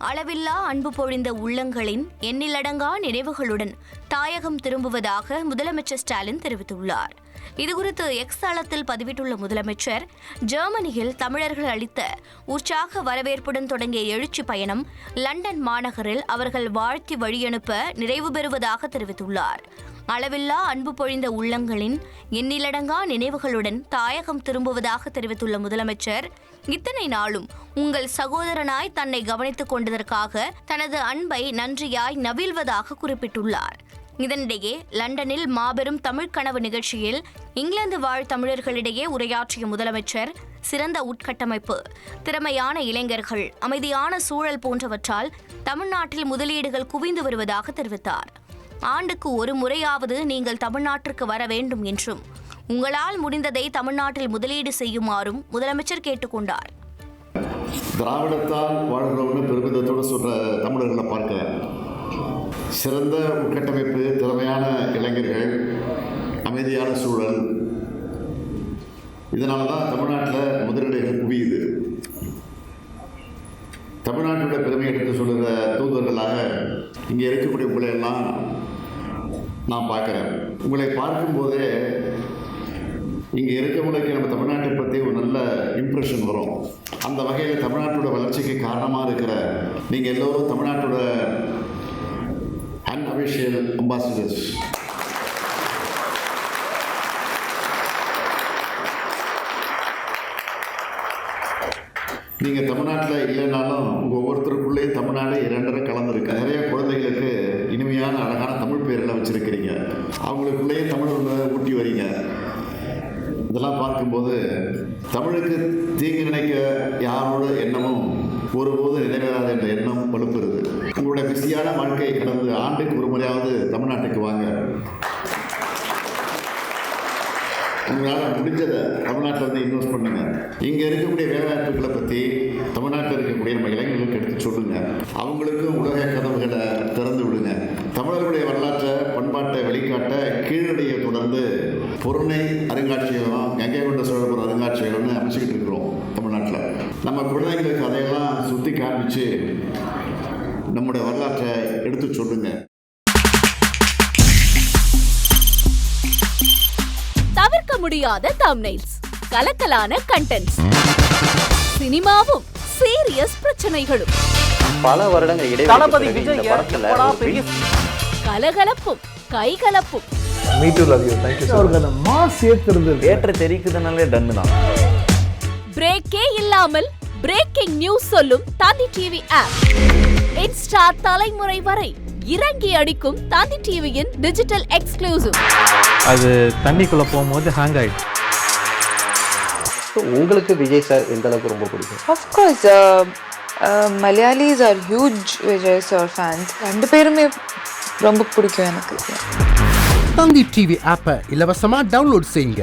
அளவில்லா அன்பு பொழிந்த உள்ளங்களின் எண்ணிலடங்கா நினைவுகளுடன் தாயகம் திரும்புவதாக முதலமைச்சர் ஸ்டாலின் தெரிவித்துள்ளார். இதுகுறித்து எக்ஸ் தளத்தில் பதிவிட்டுள்ள முதலமைச்சர் ஜெர்மனியில் தமிழர்கள் அளித்த உற்சாக வரவேற்புடன் தொடங்கிய எழுச்சி பயணம் லண்டன் மாநகரில் அவர்கள் வாழ்த்தி வழியனுப்ப நிறைவு பெறுவதாக தெரிவித்துள்ளார். அளவில்லா அன்பு பொழிந்த உள்ளங்களின் எண்ணிலடங்கா நினைவுகளுடன் தாயகம் திரும்புவதாக தெரிவித்துள்ள முதலமைச்சர் இத்தனை நாளும் உங்கள் சகோதரனாய் தன்னை கவனித்துக் கொண்டதற்காக தனது அன்பை நன்றியாய் நவீழ்வதாக குறிப்பிட்டுள்ளார். இதனிடையே லண்டனில் மாபெரும் தமிழ் கனவு நிகழ்ச்சியில் இங்கிலாந்து வாழ் தமிழர்களிடையே உரையாற்றிய முதலமைச்சர் சிறந்த உட்கட்டமைப்பு திறமையான இளைஞர்கள் அமைதியான சூழல் போன்றவற்றால் தமிழ்நாட்டில் முதலீடுகள் குவிந்து வருவதாக தெரிவித்தார். ஆண்டுக்கு ஒரு முறையாவது நீங்கள் தமிழ்நாட்டிற்கு வர வேண்டும் என்றும் உங்களால் முடிந்ததை தமிழ்நாட்டில் முதலீடு செய்யுமாறும் முதலமைச்சர் கேட்டுக்கொண்டார் திராவிடத்தால் வாழ்கிறவங்க பெருமிதத்தோடு சொல்ற தமிழர்களை பார்க்க சிறந்த உட்கட்டமைப்பு திறமையான இளைஞர்கள் அமைதியான சூழல். இதனால தான் தமிழ்நாட்டில் முதலீடுகள் குவியுது. தமிழ்நாட்டோட பெருமை எடுத்து சொல்கிற தூதர்களாக இங்கே இருக்கக்கூடிய உங்களை எல்லாம் நான் பார்க்குறேன். உங்களை பார்க்கும்போதே இங்கே இருக்கவங்களுக்கு நம்ம தமிழ்நாட்டை பற்றி ஒரு நல்ல இம்ப்ரெஷன் வரும். அந்த வகையில் தமிழ்நாட்டோட வளர்ச்சிக்கு காரணமாக இருக்கிற நீங்கள் எல்லோரும் தமிழ்நாட்டோட Jesus. நீங்கள் தமிழ்நாட்டில் இல்லைனாலும் உங்கள் ஒவ்வொருத்தருக்குள்ளேயே தமிழ்நாடு இரண்டரை கலந்துருக்கு நிறைய குழந்தைகளுக்கு இனிமையான அழகான தமிழ் பேரெல்லாம் வச்சுருக்கிறீங்க. அவங்களுக்குள்ளேயே தமிழ் ஒன்று ஊட்டி வரீங்க. இதெல்லாம் பார்க்கும்போது தமிழுக்கு தீங்கு நினைக்க யாரோட எண்ணமும் ஒருபோது நிறைவேறாத. உங்களுடைய பிஸியான வாழ்க்கையை கடந்து ஆண்டுக்கு ஒரு முறையாவது தமிழ்நாட்டுக்கு வாங்க. உங்களால் முடிஞ்சதை தமிழ்நாட்டில் வந்து இன்வெஸ்ட் பண்ணுங்கள் இங்கே இருக்கக்கூடிய வேலைவாய்ப்புகளை பற்றி தமிழ்நாட்டில் இருக்கக்கூடிய நம்ம இளைஞர்களுக்கு எடுத்து சொல்லுங்க. அவங்களுக்கும் உலக கதவுகளை திறந்து விடுங்க. தமிழர்களுடைய வரலாற்றை பண்பாட்டை வெளிக்காட்ட கீழடியை தொடர்ந்து பொருணை அருங்காட்சியகம் கங்கை கொண்ட சோழபுரம் அருங்காட்சியகம்னு அமைச்சுக்கிட்டு இருக்கிறோம் தமிழ்நாட்டில். நம்ம குழந்தைங்களுக்கு அதையெல்லாம் சுற்றி காமிச்சு நம்முடைய வரலாற்றை எடுத்து சொல்லுங்க. தவிர்க்க முடியாத தம்னைல்ஸ் கலக்கலான கண்டென்ட்ஸ் சினிமாவும் சீரியஸ் பிரச்சனைகளும். பல வருடங்கள் தளபதி இடைவெளி விஜய் இந்த படத்துல பெரிய கலகலப்பும் கைகலப்பும். Me too love you thank you அவருக்கு அந்த மாஸ் ஏத்துறது இருக்கு. தேட்டர் தெரிக்குதுனாலே டன்னு தான். பிரேக்கே இல்லாமல் பிரேக்கிங் நியூஸ் சொல்லும் தந்தி டிவி ஆப் இன்ஸ்டா தலைமுறை வரை இறங்கி அடிக்கும் தந்தி டிவியின் டிஜிட்டல் எக்ஸ்க்ளூசிவ் அது தண்ணிக்குள்ள போகும்போது ஹேங் ஆயிடுச்சு உங்களுக்கு விஜய் சார் எந்த அளவுக்கு ரொம்ப பிடிக்கும்? Uh, Malayalis are huge Vijay sir fans. ரெண்டு பேருமே ரொம்ப பிடிக்கும் எனக்கு. தந்தி டிவி ஆப்பை இலவசமா டவுன்லோட் செய்யுங்க.